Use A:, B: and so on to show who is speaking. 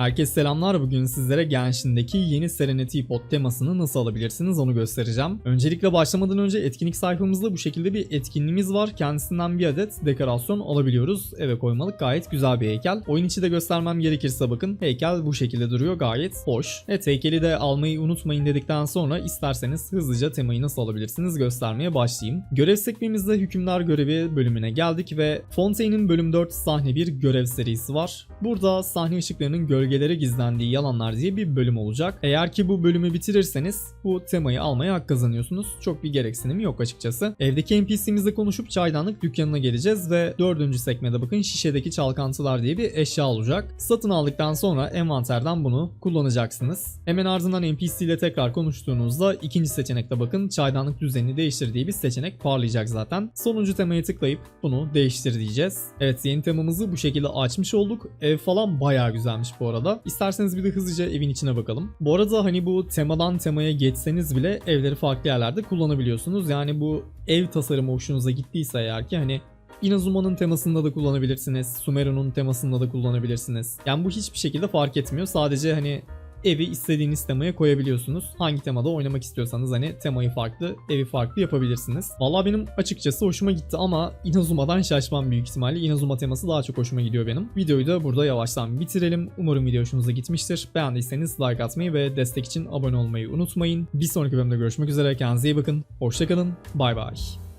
A: Herkese selamlar. Bugün sizlere Genshin'deki yeni Serenity Pod temasını nasıl alabilirsiniz onu göstereceğim. Öncelikle başlamadan önce etkinlik sayfamızda bu şekilde bir etkinliğimiz var. Kendisinden bir adet dekorasyon alabiliyoruz. Eve koymalık gayet güzel bir heykel. Oyun içi de göstermem gerekirse bakın heykel bu şekilde duruyor gayet hoş. Evet heykeli de almayı unutmayın dedikten sonra isterseniz hızlıca temayı nasıl alabilirsiniz göstermeye başlayayım. Görev sekmemizde hükümdar görevi bölümüne geldik ve Fontaine'in bölüm 4 sahne 1 görev serisi var. Burada sahne ışıklarının gölgelere gizlendiği yalanlar diye bir bölüm olacak. Eğer ki bu bölümü bitirirseniz bu temayı almaya hak kazanıyorsunuz. Çok bir gereksinimi yok açıkçası. Evdeki NPC'mizle konuşup çaydanlık dükkanına geleceğiz ve dördüncü sekmede bakın şişedeki çalkantılar diye bir eşya olacak. Satın aldıktan sonra envanterden bunu kullanacaksınız. Hemen ardından NPC ile tekrar konuştuğunuzda ikinci seçenekte bakın çaydanlık düzenini değiştir diye bir seçenek parlayacak zaten. Sonuncu temaya tıklayıp bunu değiştir diyeceğiz. Evet yeni temamızı bu şekilde açmış olduk. Ev falan bayağı güzelmiş bu arada. İsterseniz bir de hızlıca evin içine bakalım. Bu arada hani bu temadan temaya geçseniz bile evleri farklı yerlerde kullanabiliyorsunuz. Yani bu ev tasarımı hoşunuza gittiyse eğer ki hani Inazuma'nın temasında da kullanabilirsiniz. Sumeru'nun temasında da kullanabilirsiniz. Yani bu hiçbir şekilde fark etmiyor. Sadece hani evi istediğiniz temaya koyabiliyorsunuz. Hangi temada oynamak istiyorsanız hani temayı farklı, evi farklı yapabilirsiniz. Vallahi benim açıkçası hoşuma gitti ama Inazuma'dan şaşmam büyük ihtimalle. Inazuma teması daha çok hoşuma gidiyor benim. Videoyu da burada yavaştan bitirelim. Umarım video hoşunuza gitmiştir. Beğendiyseniz like atmayı ve destek için abone olmayı unutmayın. Bir sonraki bölümde görüşmek üzere. Kendinize iyi bakın. Hoşçakalın. Bay bay.